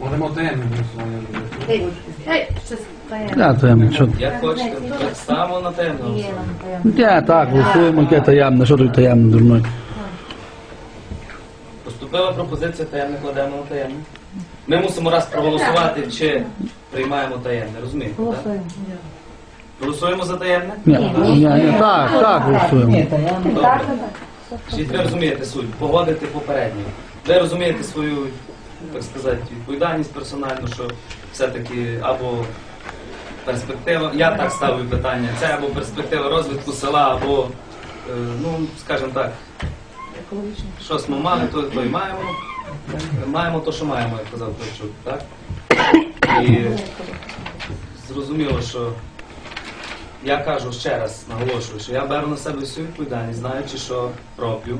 Можемо таємне голосування робити. Ей, ей, щось таємне. Я таємне, що Як хочете, так само на темно. Є нам таємне. Я так, голосуємо, яке таємне, що тут таємне, дурной. Поступила пропозиція таємне, кладемо на таємне. Ми мусимо раз проголосувати, чи приймаємо таємне, розумієте? так? Голосуємо. Голосуємо за таємне? Ні, ні, ні, так, так, голосуємо. Добре. Чи ви розумієте суть, погодити попередньо. Ви розумієте свою, так сказати, відповідальність персональну, що все-таки або перспектива, я так ставлю питання, це або перспектива розвитку села, або, е, ну, скажімо так, щось ми мали, то, то й маємо. Маємо то, що маємо, як казав Ковчук, так? І зрозуміло, що я кажу ще раз, наголошую, що я беру на себе всю відповідальність, знаючи, що роблю,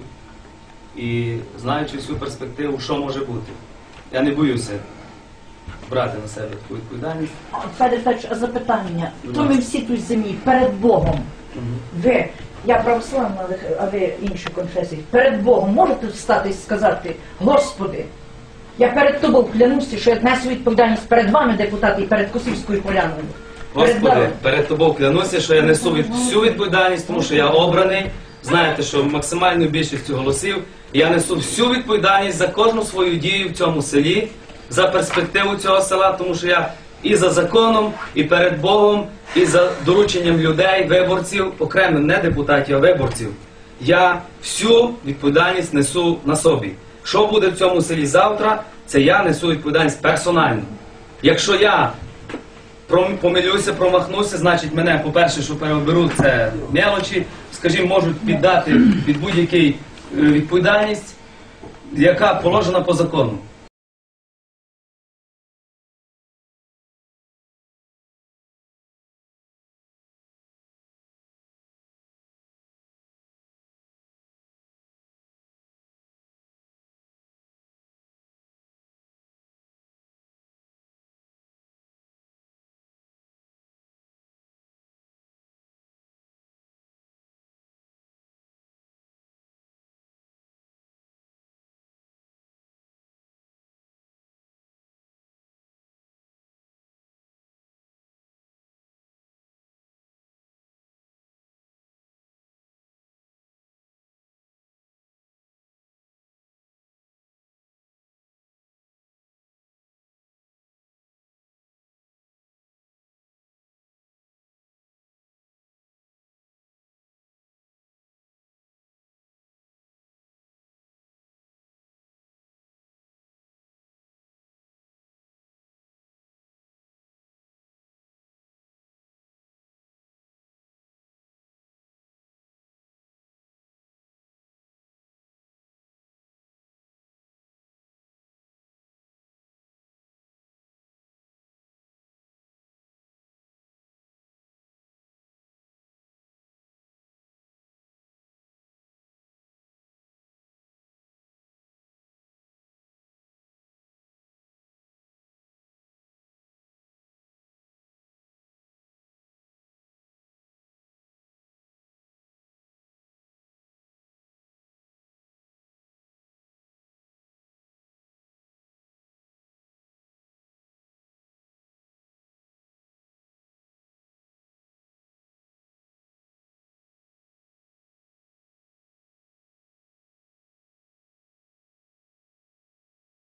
і знаючи всю перспективу, що може бути. Я не боюся брати на себе таку відповідальність. Федір Федорович, а запитання. То ми всі тут землі перед Богом. Ви, я православна, але- а ви інші конфесії. Перед Богом можете встати і сказати, Господи, я перед тобою клянуся, що я несу відповідальність перед вами, депутати, і перед Косівською поляною. Перед Господи, вами. перед тобою клянуся, що я несу від всю відповідальність, тому що я обраний. Знаєте, що максимальною більшістю голосів я несу всю відповідальність за кожну свою дію в цьому селі, за перспективу цього села, тому що я і за законом, і перед Богом, і за дорученням людей, виборців, окремо не депутатів, а виборців. Я всю відповідальність несу на собі. Що буде в цьому селі завтра, це я несу відповідальність персонально. Якщо я помилюся, промахнуся, значить мене, по-перше, що переоберуть, це мелочі, скажімо, можуть піддати під будь-який відповідальність, яка положена по закону.